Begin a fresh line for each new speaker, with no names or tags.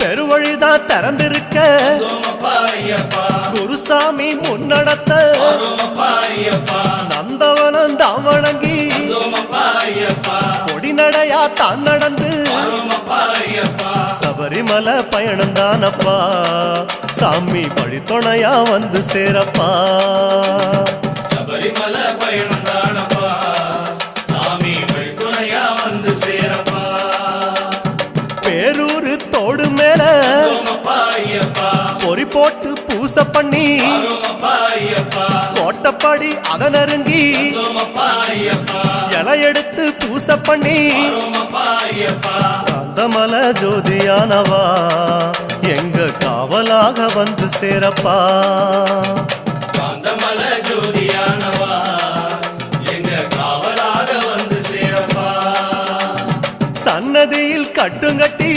பெருவழிதான் திறந்திருக்க. குருசாமி முன்னடத்த. நந்தவனம் தான் வணங்கி. கொடிநடையா தான் நடந்து. சபரிமலை பயணம் தானப்பா சாமி வழித்துணையா வந்து சேரப்பா. பேரூரு தோடு மேல பொறி போட்டு பூச பண்ணி
வரோமப்பா
அதை அத நெருங்கி இலை எடுத்து பூச பண்ணி
அந்தமல ஜோதியானவா எங்க காவலாக வந்து சேரப்பா.
சன்னதியில் கட்டுங்கட்டி.